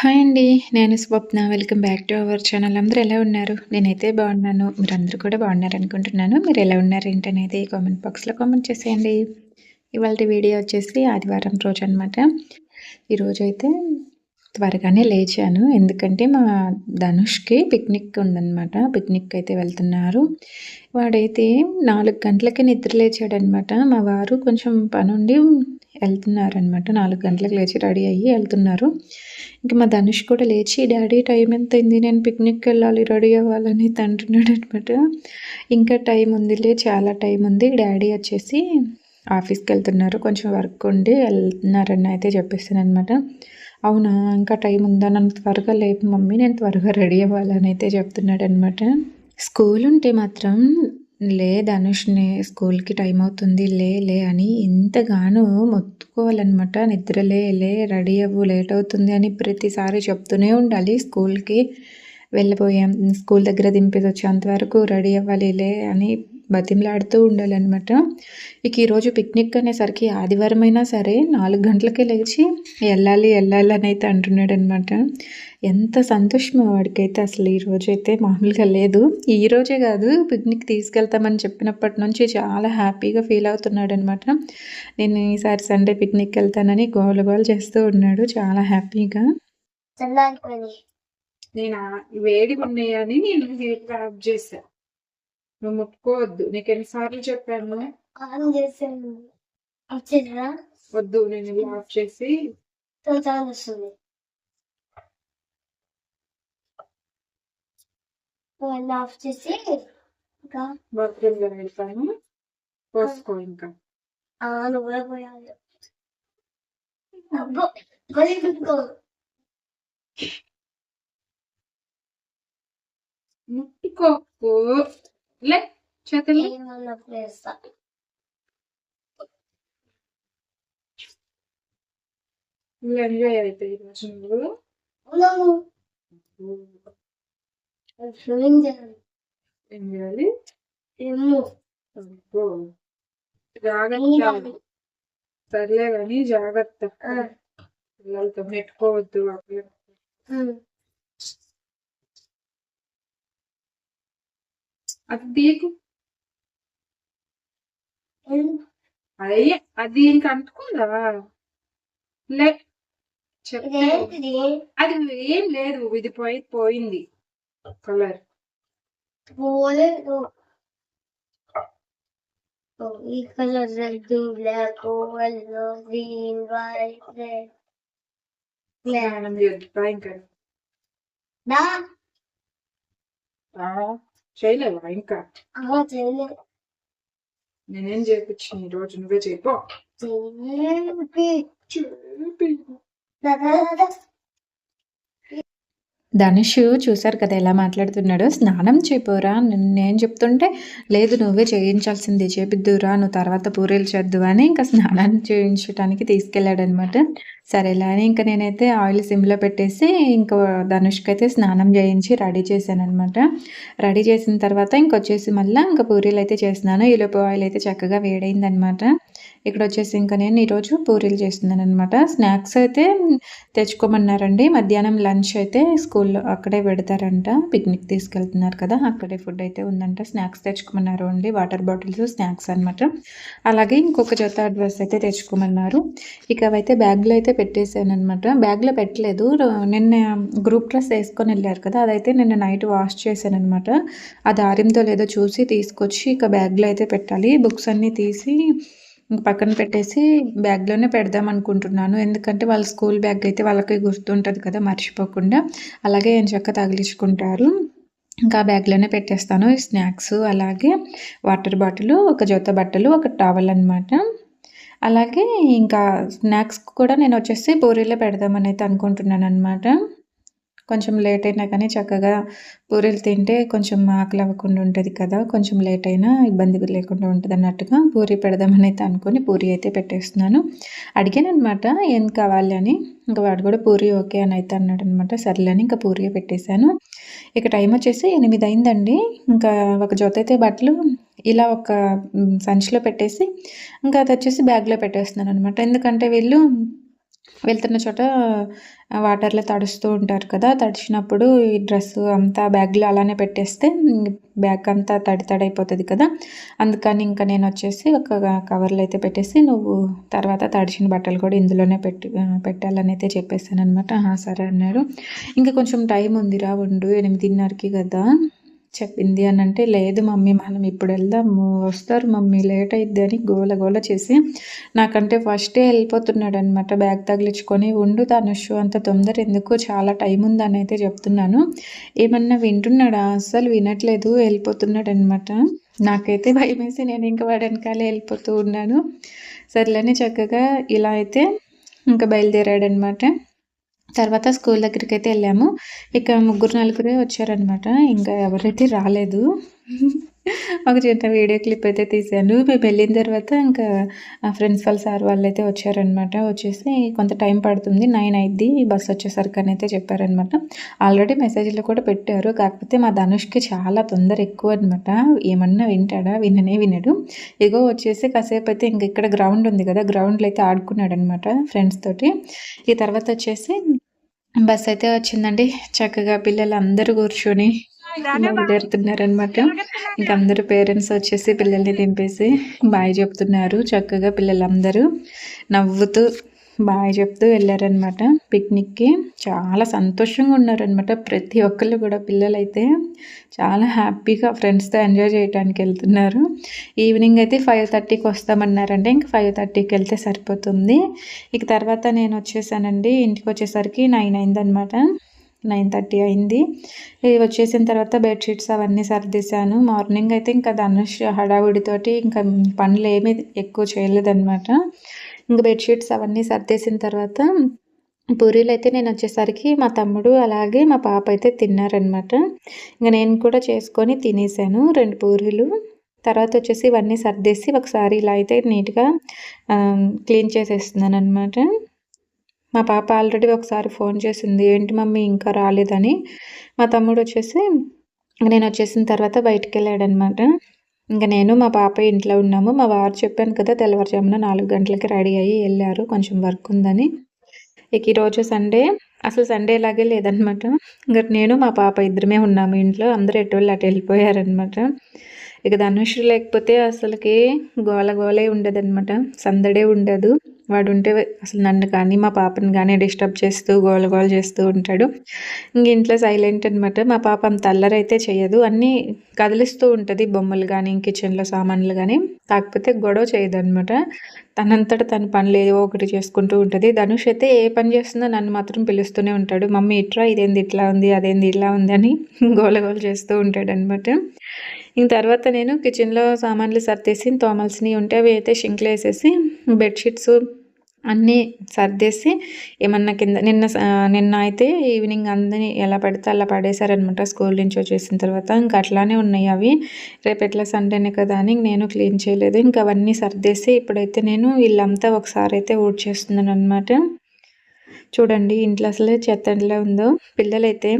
Hi అండి. నేను Swapna. Welcome back to our channel. అందరూ ఎలా ఉన్నారు? నేనైతే బాగున్నాను. మీరందరూ కూడా బాగున్నారనుకుంటున్నాను. మీరు ఎలా ఉన్నారు ఏంటనేది కామెంట్ బాక్స్‌లో కామెంట్ చేసేయండి. ఇవాళ వీడియో వచ్చేసి ఆదివారం రోజు అనమాట ఈరోజు అయితే త్వరగానే లేచాను. ఎందుకంటే మా ధనుష్‌కి పిక్నిక్ ఉందనమాట. పిక్నిక్ అయితే వెళ్తున్నారు. వాడైతే నాలుగు గంటలకే నిద్ర లేచాడనమాట. మా వారు కొంచెం పనుండి వెళ్తున్నారనమాట నాలుగు గంటలకు లేచి రెడీ అయ్యి వెళ్తున్నారు ఇంకా మా ధనుష్ కూడా లేచి డాడీ టైం ఎంత అయింది నేను పిక్నిక్‌కెళ్ళాలి రెడీ అవ్వాలని అంటున్నాడనమాట. ఇంకా టైం ఉందిలే చాలా టైం ఉంది. డాడీ వచ్చేసి ఆఫీస్కి వెళ్తున్నారు కొంచెం వర్క్ ఉండి వెళ్తున్నారని అయితే చెప్పేసాననమాట. అవునా! ఇంకా టైం ఉందా? నన్ను త్వరగా లేపు మమ్మీ నేను త్వరగా రెడీ అవ్వాలని అయితే చెప్తున్నాడనమాట. స్కూల్ ఉంటే మాత్రం లే ధనుష్‌ని స్కూల్‌కి టైం అవుతుంది. లే లే అని ఎంతగానో మొత్తుకోవాలనమాట. నిద్రలే లే రెడీ అవ్వు లేట్ అవుతుంది అని ప్రతిసారి చెప్తూనే ఉండాలి స్కూల్‌కి. వెళ్ళిపోయాం. స్కూల్ దగ్గర దింపేసి వచ్చేంత వరకు రెడీ అవ్వాలి లే అని బతిమలాడుతూ ఉండాలనమాట. ఇక ఈరోజు పిక్నిక్ అనేసరికి ఆదివారం అయినా సరే 4 గంటలకే లేచి ఎళ్ళాలి ఎళ్ళాలి అని అయితే అంటున్నాడనమాట. ఎంత సంతోషమో వాడికైతే అసలు ఈరోజైతే మామూలుగా లేదు. ఈరోజే కాదు పిక్నిక్ తీసుకెళ్తామని చెప్పినప్పటి నుంచి చాలా హ్యాపీగా ఫీల్ అవుతున్నాడనమాట. నేను ఈసారి సండే పిక్నిక్‌కి వెళ్తానని గోల గోల చేస్తూ ఉన్నాడు చాలా హ్యాపీగా. నేనా వేడిగున్నాయని నేను హీటర్ ఆఫ్ చేశా. నువ్వు ముట్టుకోవద్దు. నీకు ఎన్నిసార్లు చెప్పాను? ఆన్ చేసాను. వచ్చిందా? వద్దు నేను ఇవి ఆఫ్ చేసి వస్తుంది. ఆఫ్ చేసి ఇంకా బాత్రూమ్‌లో వెళ్తాను. పోసుకో ఇంకా. నువ్వు కూడా పోయాలి. ముట్టుకోకు. లే చేతులు. ఎంజాయ్ అయితే. ఏం చేయాలి? జాగ్రత్త. సర్లే గాని జాగ్రత్త. పిల్లలతో నెట్టుకోవద్దు అక్కడ. అది? అయ్యే అది ఇంక అంటుకుందా? లే చెప్తే? అది ఏం లేదు. ఇది పోయి పోయింది. కలర్. పోలేదు. ఈ colour red black yellow green white red black ఇంకా. చేయలేవా ఇంకా? నేనేం చేపించాను ఈ రోజు నువ్వే చేయిపో. చేపి ధనుష్ చూసారు కదా ఎలా మాట్లాడుతున్నాడో. స్నానం చేపోరా నేను చెప్తుంటే లేదు నువ్వే చేయించాల్సిందే చేపిద్దురా నువ్వు తర్వాత పూరీలు చేద్దు అని ఇంకా స్నానం చేయించడానికి తీసుకెళ్ళాడనమాట సరేలా అని ఇంకా నేనైతే ఆయిల్ సిమ్లో పెట్టేసి ఇంకా ధనుష్కి అయితే స్నానం చేయించి రెడీ చేశాను అనమాట రెడీ చేసిన తర్వాత ఇంకొచ్చేసి మళ్ళీ ఇంకా పూరీలు అయితే చేస్తున్నాను. ఈలోపు ఆయిల్ అయితే చక్కగా వేడైందనమాట ఇక్కడ వచ్చేసి ఇంకా నేను ఈరోజు పూరీలు చేస్తున్నాను అనమాట స్నాక్స్ అయితే తెచ్చుకోమన్నారండి. మధ్యాహ్నం లంచ్ అయితే స్కూల్లో అక్కడే పెడతారంట. పిక్నిక్ తీసుకెళ్తున్నారు కదా అక్కడే ఫుడ్ అయితే ఉందంట. స్నాక్స్ తెచ్చుకోమన్నారు అండి వాటర్ బాటిల్స్ స్నాక్స్ అనమాట అలాగే ఇంకొక జత డ్రెస్ అయితే తెచ్చుకోమన్నారు. ఇక అవైతే బ్యాగ్లో అయితే పెట్టేశాను అనమాట బ్యాగ్లో పెట్టలేదు. నిన్న గ్రూప్ డ్రెస్ వేసుకొని వెళ్ళారు కదా అదైతే నిన్న నైట్ వాష్ చేశాను అనమాట అది ఆరిందో లేదో చూసి తీసుకొచ్చి ఇక బ్యాగ్లో అయితే పెట్టాలి. బుక్స్ అన్నీ తీసి పక్కన పెట్టేసి బ్యాగ్లోనే పెడదాం అనుకుంటున్నాను. ఎందుకంటే వాళ్ళ స్కూల్ బ్యాగ్ అయితే వాళ్ళకి గుర్తుంటుంది కదా మర్చిపోకుండా. అలాగే చక్క తగిలించుకుంటారు. ఇంకా బ్యాగ్లోనే పెట్టేస్తాను. స్నాక్స్ అలాగే వాటర్ బాటిల్ ఒక జొత్త బట్టలు ఒక టవల్ అనమాట అలాగే ఇంకా స్నాక్స్ కూడా నేను వచ్చేసి పూరీలో పెడదామని అయితే అనుకుంటున్నాను అనమాట కొంచెం లేట్ అయినా కానీ చక్కగా పూరీలు తింటే కొంచెం ఆకలి అవ్వకుండా ఉంటుంది కదా కొంచెం లేట్ అయినా ఇబ్బంది లేకుండా ఉంటుంది అన్నట్టుగా పూరి పెడదామని అయితే అనుకొని పూరి అయితే పెట్టేస్తున్నాను. అడిగానమాట ఏం కావాలి అని? ఇంకా వాడు కూడా పూరి ఓకే అని అయితే అన్నాడు అనమాట సర్లేని ఇంకా పూరి పెట్టేశాను. ఇక టైం వచ్చేసి ఎనిమిది అయిందండి. ఇంకా ఒక జొత అయితే బట్టలు ఇలా ఒక సంచిలో పెట్టేసి ఇంకా అది వచ్చేసి బ్యాగ్లో పెట్టేస్తున్నాను అనమాట ఎందుకంటే వీళ్ళు వెళ్తున్న చోట వాటర్‌లో తడుస్తూ ఉంటారు కదా! తడిచినప్పుడు ఈ డ్రెస్ అంతా బ్యాగ్‌లో అలానే పెట్టేస్తే బ్యాగ్ అంతా తడి తడైపోతది కదా! అందుకని ఇంకా నేను వచ్చేసి ఒక కవర్‌లో అయితే పెట్టేసి నువ్వు తర్వాత తడిచిన బట్టలు కూడా ఇందులోనే పెట్టి పెట్టాలని అయితే చెప్పేసాననమాట. అనమాట సరే అన్నారు. ఇంకా కొంచెం టైం ఉందిరా ఉండు 8:30కి కదా! చెప్పింది అని అంటే లేదు మమ్మీ మనం ఇప్పుడు వెళ్దాము వస్తారు మమ్మీ లేట్ అయిద్ది అని గోల గోల చేసి నాకంటే ఫస్టే ఎళ్ళిపోతున్నాడనమాట బ్యాగ్ తగిలించుకొని. ఉండు తనుషు అంత తొందర ఎందుకు చాలా టైం ఉందనైతే చెప్తున్నాను. ఏమన్నా వింటున్నాడా? అస్సలు వినట్లేదు ఎళ్ళిపోతున్నాడనమాట. నాకైతే భయమేసి నేను ఇంక వాడి వెనకాలే వెళ్ళిపోతూ ఉన్నాను. సర్లేని చక్కగా ఇలా అయితే ఇంకా బయలుదేరాడనమాట. తర్వాత స్కూల్ దగ్గరికైతే వెళ్ళాము ఇక ముగ్గురు, నలుగురే వచ్చారనమాట. ఇంకా ఎవరైతే రాలేదు. ఒక చిన్న వీడియో క్లిప్ అయితే తీశాను. మేము వెళ్ళిన తర్వాత ఇంకా ఫ్రెండ్స్ వాళ్ళ సార్ వాళ్ళు అయితే వచ్చారనమాట. వచ్చేసి కొంత టైం పడుతుంది. నైన్ అయిద్ది బస్ అయితే చెప్పారనమాట. ఆల్రెడీ మెసేజ్‌లో కూడా పెట్టారు. కాకపోతే మా ధనుష్‌కి చాలా తొందర ఎక్కువ అనమాట ఏమన్నా వింటాడా? విననే వినడు. ఇగో వచ్చేసి కాసేపు అయితే ఇంక ఇక్కడ గ్రౌండ్ ఉంది కదా! గ్రౌండ్‌లో అయితే ఆడుకున్నాడనమాట ఫ్రెండ్స్ తోటి. ఈ తర్వాత వచ్చేసి బస్ అయితే వచ్చిందండి. చక్కగా పిల్లలు అందరూ కూర్చొని బయలుదేరుతున్నారనమాట. ఇంక అందరూ పేరెంట్స్ వచ్చేసి పిల్లల్ని దింపేసి బాయ్ చెప్తున్నారు. చక్కగా పిల్లలందరూ నవ్వుతూ బాయ్ చెప్తూ వెళ్ళారనమాట పిక్నిక్‌కి. చాలా సంతోషంగా ఉన్నారనమాట. ప్రతి ఒక్కళ్ళు కూడా పిల్లలైతే చాలా హ్యాపీగా ఫ్రెండ్స్‌తో ఎంజాయ్ చేయటానికి వెళ్తున్నారు ఈవినింగ్ అయితే ఫైవ్ థర్టీకి వస్తామన్నారంటే ఇంక ఫైవ్ థర్టీకి వెళ్తే సరిపోతుంది. ఇక తర్వాత నేనొచ్చేసానండి. ఇంటికొచ్చేసరికి 9 అయిందనమాట. 9:30 అయింది. ఇది వచ్చేసిన తర్వాత బెడ్షీట్స్ అవన్నీ సర్దేశాను. మార్నింగ్ అయితే ఇంకా ధనుష్ హడావిడితోటి ఇంకా పనులు ఏమీ ఎక్కువ చేయలేదన్నమాట ఇంకా బెడ్షీట్స్ అవన్నీ సర్దేసిన తర్వాత పూరీలు అయితే నేను వచ్చేసరికి మా తమ్ముడు అలాగే మా పాప అయితే తిన్నారనమాట. ఇంక నేను కూడా చేసుకొని తినేసాను రెండు పూరీలు. తర్వాత వచ్చేసి ఇవన్నీ సర్దేసి ఒకసారి ఇలా అయితే నీట్‌గా క్లీన్ చేసేస్తున్నాను అనమాట మా పాప ఆల్రెడీ ఒకసారి ఫోన్ చేసింది. ఏంటి మమ్మీ ఇంకా రాలేదని. మా తమ్ముడు వచ్చేసి నేను వచ్చేసిన తర్వాత బయటికి వెళ్ళాడనమాట ఇంకా నేను మా పాప ఇంట్లో ఉన్నాము. మా వారు చెప్పాను కదా! తెల్లవారుజామున నాలుగు గంటలకి రెడీ అయ్యి వెళ్ళారు కొంచెం వర్క్ ఉందని. ఇక ఈరోజు సండే అసలు సండే లాగే లేదనమాట. ఇంకా నేను మా పాప ఇద్దరమే ఉన్నాము ఇంట్లో. అందరూ ఎటోళ్ళు అటు వెళ్ళిపోయారనమాట ఇక ధనుష్ లేకపోతే అసలుకి గోల గోలే ఉండదనమాట. సందడే ఉండదు. వాడుంటే అసలు నన్ను కానీ, మా పాపని కానీ డిస్టర్బ్ చేస్తూ గోల గోల చేస్తూ ఉంటాడు. ఇంక ఇంట్లో సైలెంట్ అనమాట. మా పాప అంత అల్లరైతే చేయదు అన్నీ కదిలిస్తూ ఉంటుంది బొమ్మలు కానీ కిచెన్‌లో సామాన్లు కానీ కాకపోతే గొడవ చేయదు అనమాట తనంతట తన పనులు ఏదో ఒకటి చేసుకుంటూ ఉంటుంది ధనుష్ అయితే ఏ పని చేస్తుందో నన్ను మాత్రం పిలుస్తూనే ఉంటాడు. మమ్మీ ఇట్రా ఇదేంది ఇట్లా ఉంది, అదేంది ఇలా ఉంది అని గోల గోల చేస్తూ ఉంటాడనమాట. ఇంక తర్వాత నేను కిచెన్‌లో సామాన్లు సర్దేసి తోమల్సినవి ఉంటే అవి అయితే షింక్‌లో వేసేసి బెడ్షీట్స్ అన్నీ సర్దేసి ఏమన్నా కింద నిన్న స నిన్న అయితే ఈవినింగ్ అందరిని ఎలా పడితే అలా పడేశారనమాట స్కూల్ నుంచి వచ్చేసిన తర్వాత. ఇంకా అట్లానే ఉన్నాయి అవి. రేపు ఎట్లా సండేనే కదా అని నేను క్లీన్ చేయలేదు. ఇంకా అవన్నీ సర్దేసి ఇప్పుడైతే నేను ఇల్లంతా ఒకసారి అయితే ఊడ్చేస్తున్నాననమాట. చూడండి ఇంట్లో అసలు చెత్త ఉందో. పిల్లలైతే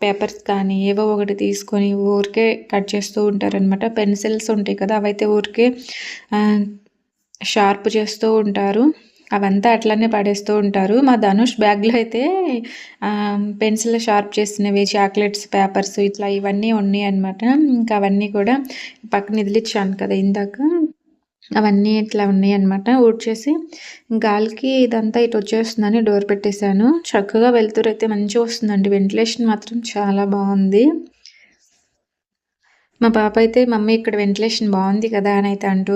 పేపర్స్ కానీ ఏవో ఒకటి తీసుకొని ఊరికే కట్ చేస్తూ ఉంటారనమాట. పెన్సిల్స్ ఉంటాయి కదా! అవైతే ఊరికే షార్ప్ చేస్తూ ఉంటారు. అవంతా అట్లనే పడేస్తూ ఉంటారు. మా ధనుష్ బ్యాగ్‌లో అయితే పెన్సిల్ షార్ప్ చేసినవి, చాక్లెట్స్, పేపర్స్ ఇట్లా ఇవన్నీ ఉన్నాయి అనమాట ఇంకా అవన్నీ కూడా పక్కన వదిలిచ్చాను కదా ఇందాక. అవన్నీ ఇట్లా ఉన్నాయి అనమాట ఊడ్చేసి గాలికి ఇదంతా ఇటు వచ్చేస్తుందని డోర్ పెట్టేశాను. చక్కగా వెళ్తురు అయితే మంచిగా వస్తుందండి. వెంటిలేషన్ మాత్రం చాలా బాగుంది మా పాప అయితే మమ్మీ ఇక్కడ వెంటిలేషన్ బాగుంది కదా! అని అయితే అంటూ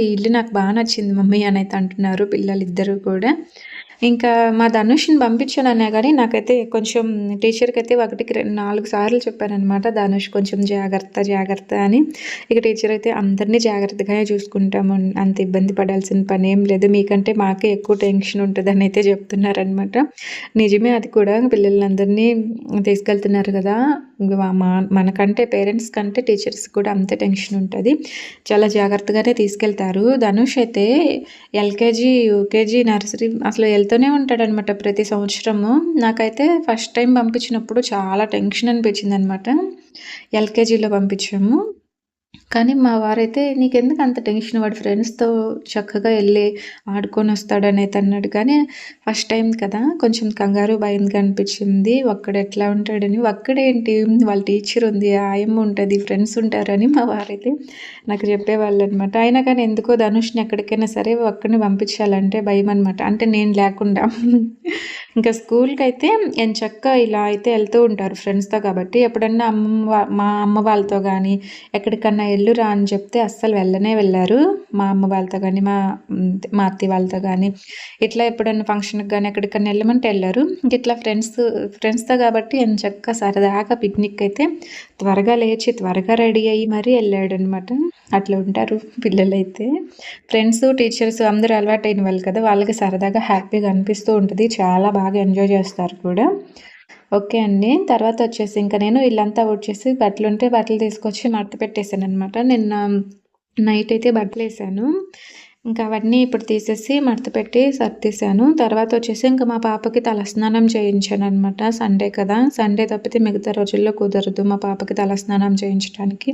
ఈ ఇల్లు నాకు బాగా నచ్చింది మమ్మీ అని అయితే అంటున్నారు పిల్లలిద్దరూ కూడా. ఇంకా మా ధనుష్‌ని పంపించాను అన్నా కానీ నాకైతే కొంచెం టీచర్కి అయితే ఒకటికి నాలుగు సార్లు చెప్పానమాట ధనుష్ కొంచెం జాగ్రత్త, జాగ్రత్త అని. ఇక టీచర్ అయితే అందరిని జాగ్రత్తగానే చూసుకుంటాము. అంత ఇబ్బంది పడాల్సిన పని ఏం లేదు. మీకంటే మాకే ఎక్కువ టెన్షన్ ఉంటుందని అయితే చెప్తున్నారనమాట. నిజమే అది కూడా పిల్లలందరినీ తీసుకెళ్తున్నారు కదా! మా మనకంటే పేరెంట్స్ కంటే టీచర్స్ కూడా అంతే టెన్షన్ ఉంటుంది చాలా జాగ్రత్తగానే తీసుకెళ్తారు. ధనుష్ అయితే ఎల్‌కేజీ, యూకేజీ, నర్సరీ అసలు ఎళ్తూనే ఉంటాడనమాట ప్రతి సంవత్సరము. నాకైతే ఫస్ట్ టైం పంపించినప్పుడు చాలా టెన్షన్ అనిపించింది అనమాట ఎల్‌కేజీలో పంపించాము. కానీ మా వారైతే నీకెందుకు అంత టెన్షన్ వాడు ఫ్రెండ్స్‌తో చక్కగా వెళ్ళి ఆడుకొని వస్తాడనైతే అన్నాడు. కానీ ఫస్ట్ టైం కదా! కొంచెం కంగారు, భయంగా అనిపించింది. ఒక్కడెట్లా ఉంటాడని. ఒక్కడేంటి వాళ్ళ టీచర్ ఉంది, ఆయమ్మ ఉంటుంది ఫ్రెండ్స్ ఉంటారని మా వారైతే నాకు చెప్పేవాళ్ళనమాట. అయినా కానీ ఎందుకో ధనుష్‌ని ఎక్కడికైనా సరే ఒక్కడిని పంపించాలంటే భయం అనమాట అంటే నేను లేకుండా. ఇంకా స్కూల్కి అయితే ఎంచక్కా ఇలా అయితే వెళ్తూ ఉంటారు ఫ్రెండ్స్‌తో కాబట్టి ఎప్పుడన్నా అమ్మ మా అమ్మ వాళ్ళతో కానీ ఎక్కడికన్నా వెళ్ళురా అని చెప్తే అస్సలు వెళ్ళనే వెళ్ళారు మా అమ్మ వాళ్ళతో కానీ మా మా అత్తయ్య వాళ్ళతో కానీ ఇట్లా ఎప్పుడన్నా ఫంక్షన్‌కి కానీ ఎక్కడికన్నా వెళ్ళమంటే వెళ్ళారు ఇట్లా ఫ్రెండ్స్ ఫ్రెండ్స్‌తో కాబట్టి ఎంచక్కా సరదాగా పిక్నిక్ అయితే త్వరగా లేచి, త్వరగా రెడీ అయ్యి మరీ ఎళ్ళాడనమాట. అట్లా ఉంటారు పిల్లలైతే. ఫ్రెండ్స్, టీచర్స్ అందరూ అలవాటైన వాళ్ళు కదా! వాళ్ళకి సరదాగా హ్యాపీగా అనిపిస్తూ ఉంటుంది చాలా బాగా బాగా ఎంజాయ్ చేస్తారు కూడా. ఓకే అండి. తర్వాత వచ్చేసి ఇంకా నేను ఇల్లంతా వచ్చేసి బట్టలు ఉంటే బట్టలు తీసుకొచ్చి మడత పెట్టేసాననమాట. నిన్న నైట్ అయితే బట్టలు వేసాను ఇంకా అవన్నీ ఇప్పుడు తీసేసి మడత పెట్టి సర్దేశాను. తర్వాత వచ్చేసి ఇంకా మా పాపకి తలస్నానం చేయించాను అనమాట సండే కదా! సండే తప్పితే మిగతా రోజుల్లో కుదరదు మా పాపకి తలస్నానం చేయించడానికి.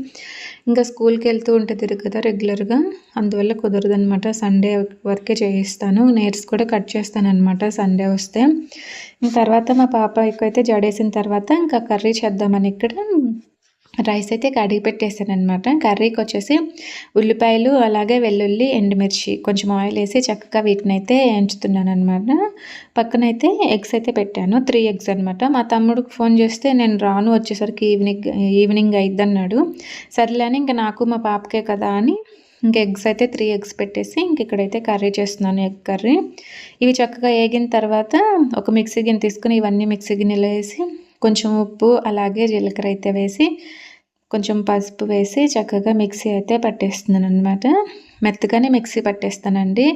ఇంకా స్కూల్కి వెళ్తూ ఉంటుంది కదా రెగ్యులర్‌గా. అందువల్ల కుదరదు అనమాట సండే వరకే చేయిస్తాను. నేర్స్ కూడా కట్ చేస్తాను అనమాట సండే వస్తే. తర్వాత మా పాపకైతే జడేసిన తర్వాత ఇంకా కర్రీ చేద్దామని ఇక్కడ రైస్ అయితే కడిగి పెట్టేసానన్నమాట కర్రీకి వచ్చేసి ఉల్లిపాయలు, అలాగే వెల్లుల్లి, ఎండుమిర్చి కొంచెం ఆయిల్ వేసి చక్కగా వీటిని అయితే ఎంచుతున్నాను అనమాట పక్కనైతే ఎగ్స్ అయితే పెట్టాను. త్రీ ఎగ్స్ అనమాట. మా తమ్ముడికి ఫోన్ చేస్తే నేను రాను వచ్చేసరికి ఈవినింగ్ ఈవినింగ్ అయిద్దన్నాడు. సర్లే అని ఇంక నాకు మా పాపకే కదా అని ఇంక ఎగ్స్ అయితే త్రీ ఎగ్స్ పెట్టేసి ఇంక ఇక్కడైతే కర్రీ చేస్తున్నాను ఎగ్ కర్రీ. ఇవి చక్కగా ఏగిన తర్వాత ఒక మిక్సీ గిన్నె తీసుకొని ఇవన్నీ మిక్సీ గిన్నెలో వేసి కొంచెం ఉప్పు, అలాగే జీలకర్ర అయితే వేసి కొంచెం పసుపు వేసి చక్కగా మిక్సీ అయితే పట్టేస్తున్నాను అనమాట మెత్తగానే మిక్సీ పట్టేస్తానండి.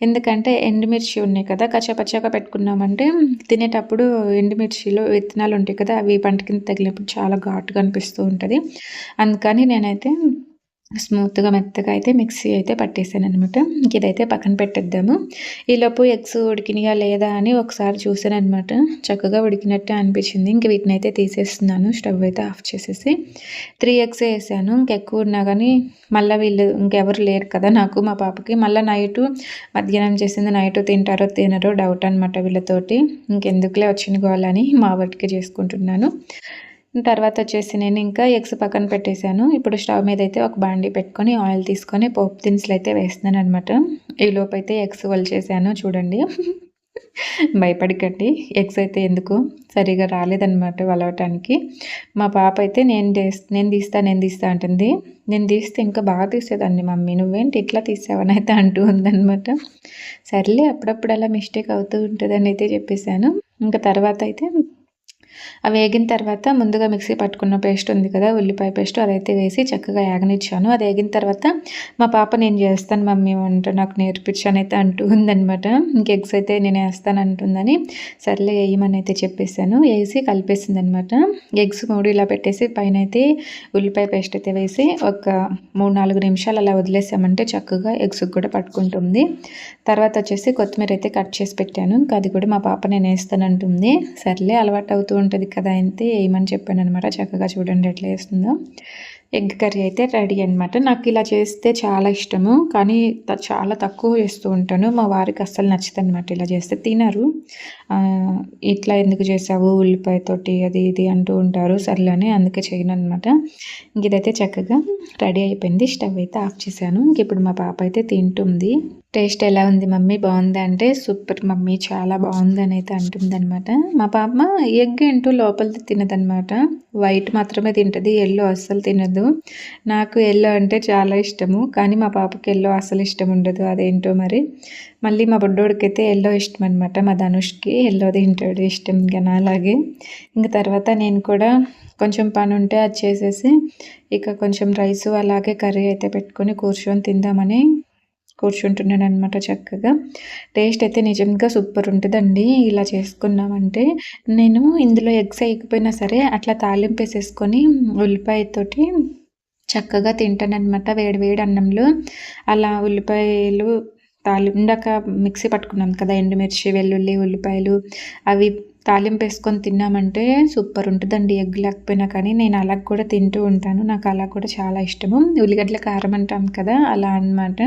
ఎందుకంటే ఎండుమిర్చి ఉన్నాయి కదా! కచ్చాపచ్చాగా పెట్టుకున్నామంటే తినేటప్పుడు ఎండుమిర్చిలో విత్తనాలు ఉంటాయి కదా! అవి పంట కింద తగిలినప్పుడు చాలా ఘాటుగా అనిపిస్తూ ఉంటుంది అందుకని నేనైతే స్మూత్‌గా మెత్తగా అయితే మిక్సీ అయితే పట్టేసాననమాట. ఇంక ఇదైతే పక్కన పెట్టేద్దాము. ఈలోపు ఎగ్స్ ఉడికినాయా లేదా అని ఒకసారి చూసాను అనమాట చక్కగా ఉడికినట్టే అనిపించింది. ఇంక వీటిని అయితే తీసేస్తున్నాను. స్టవ్ అయితే ఆఫ్ చేసేసి త్రీ ఎగ్స్ వేసాను ఇంకెక్కువ ఉన్నా కానీ మళ్ళీ వీళ్ళు ఇంకెవరు లేరు కదా! నాకు, మా పాపకి. మళ్ళీ నైటు మధ్యాహ్నం చేసింది నైట్ తింటారో తినరో డౌట్ అనమాట వీళ్ళతోటి. ఇంకెందుకులే వచ్చిన గోల మా వాటికి చేసుకుంటున్నాను. తర్వాత వచ్చేసి నేను ఇంకా ఎగ్స్ పక్కన పెట్టేసాను. ఇప్పుడు స్టవ్ మీద అయితే ఒక బాండీ పెట్టుకొని ఆయిల్ తీసుకొని పోపు దినుసులు అయితే వేస్తున్నాననమాట. ఈలోపైతే ఎగ్స్ ఒలిచేసాను చూడండి. భయపడకండి. ఎగ్స్ అయితే ఎందుకు సరిగ్గా రాలేదనమాట వలవటానికి. మా పాప అయితే నేను నేను తీస్తా, నేను తీస్తా అంటుంది. నేను తీస్తే ఇంకా బాగా తీసేదాన్ని మమ్మీ. నువ్వేంటి ఇట్లా తీసావని అయితే అంటూ ఉందనమాట. సర్లే అప్పుడప్పుడు అలా మిస్టేక్ అవుతూ ఉంటుందని అయితే చెప్పేసాను. ఇంకా తర్వాత అయితే అవి వేగిన తర్వాత ముందుగా మిక్సీ పట్టుకున్న పేస్ట్ ఉంది కదా! ఉల్లిపాయ పేస్ట్ అదైతే వేసి చక్కగా యాగనిచ్చాను అది వేగిన తర్వాత మా పాప నేను చేస్తాను మమ్మీ వంట నాకు నేర్పించాను అయితే అంటూ ఉందనమాట. ఇంకెగ్స్ అయితే నేను వేస్తాను అంటుందని సర్లే వేయమని అయితే చెప్పేసాను. కలిపేసింది అనమాట ఎగ్స్ మూడు ఇలా పెట్టేసి పైన అయితే ఉల్లిపాయ పేస్ట్ అయితే వేసి ఒక 3, 4 నిమిషాలు అలా వదిలేసామంటే చక్కగా ఎగ్స్ కూడా పట్టుకుంటుంది. తర్వాత వచ్చేసి కొత్తిమీర అయితే కట్ చేసి పెట్టాను. ఇంకా అది కూడా మా పాప నేను ఏస్తానంటుంది. సర్లే అలవాటు అవుతూ ఉంటది ఉంటుంది కదా! అయితే చెప్పాను అనమాట చక్కగా చూడండి ఎట్లా వేస్తుందో ఎగ్ కర్రీ అయితే రెడీ అనమాట. నాకు ఇలా చేస్తే చాలా ఇష్టము. కానీ చాలా తక్కువ చేస్తూ ఉంటాను. మా వారికి అస్సలు నచ్చదనమాట ఇలా చేస్తే తినరు. ఇట్లా ఎందుకు చేసావు ఉల్లిపాయతోటి అది ఇది అంటూ ఉంటారు. సర్లే అని అందుకే చేయననమాట. ఇంక ఇదైతే చక్కగా రెడీ అయిపోయింది. స్టవ్ అయితే ఆఫ్ చేశాను. ఇంక ఇప్పుడు మా పాప అయితే తింటుంది. టేస్ట్ ఎలా ఉంది మమ్మీ బాగుంది అంటే సూపర్ మమ్మీ చాలా బాగుంది అని అయితే అంటుందనమాట. మా పాప ఎగ్ ఏంటో లోపలిది తినదనమాట. వైట్ మాత్రమే తింటది. ఎల్లో అస్సలు తినదు. నాకు ఎల్లో అంటే చాలా ఇష్టము. కానీ మా పాపకి ఎల్లో అస్సలు ఇష్టం ఉండదు. అదేంటో మరి. మళ్ళీ మా బొడ్డోడికైతే ఎల్లో ఇష్టం అనమాట. మా ధనుష్‌కి ఎల్లో తింటాడు ఇష్టంగా నాలాగే. ఇంక తర్వాత నేను కూడా కొంచెం పని ఉంటే అది చేసేసి ఇక కొంచెం రైసు అలాగే కర్రీ అయితే పెట్టుకొని కూర్చొని తిందామని కూర్చుంటున్నాను అనమాట చక్కగా. టేస్ట్ అయితే నిజంగా సూపర్ ఉంటుందండి ఇలా చేసుకున్నామంటే నేను ఇందులో ఎగ్స్ వేయకపోయినా సరే అట్లా తాలింపు వేసేసుకొని ఉల్లిపాయతోటి చక్కగా తింటానమాట వేడి వేడి అన్నంలో. అలా ఉల్లిపాయలు తాలి ఇందాక మిక్సీ పట్టుకున్నాం కదా! ఎండుమిర్చి, వెల్లుల్లి, ఉల్లిపాయలు అవి తాలింపు వేసుకొని తిన్నామంటే సూపర్ ఉంటుందండి ఎగ్ లేకపోయినా కానీ. నేను అలా కూడా తింటూ ఉంటాను. నాకు అలా కూడా చాలా ఇష్టము. ఉల్లిగడ్డల కారం అంటాం కదా అలా అన్నమాట.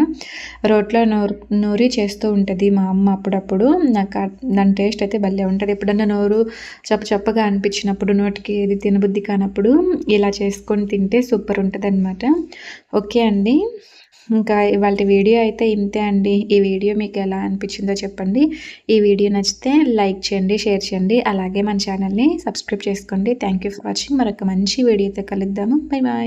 రోట్లో నూరు నూరి చేస్తూ ఉంటుంది మా అమ్మ అప్పుడప్పుడు. నాకు దాని టేస్ట్ అయితే భలే ఉంటుంది. ఎప్పుడన్నా నోరు చప్పు చప్పగా అనిపించినప్పుడు నోటికి ఏది తినబుద్ధి కానప్పుడు ఇలా చేసుకొని తింటే సూపర్ ఉంటుంది అనమాట ఓకే అండి. ఇంకా ఇవాళ వీడియో అయితే ఇంతే అండి. ఈ వీడియో మీకు ఎలా అనిపించిందో చెప్పండి. ఈ వీడియో నచ్చితే లైక్ చేయండి షేర్ చేయండి. అలాగే మన ఛానల్ని సబ్స్క్రైబ్ చేసుకోండి. థ్యాంక్ యూ ఫర్ వాచింగ్ మరొక మంచి వీడియోతో కలుద్దాము. Bye bye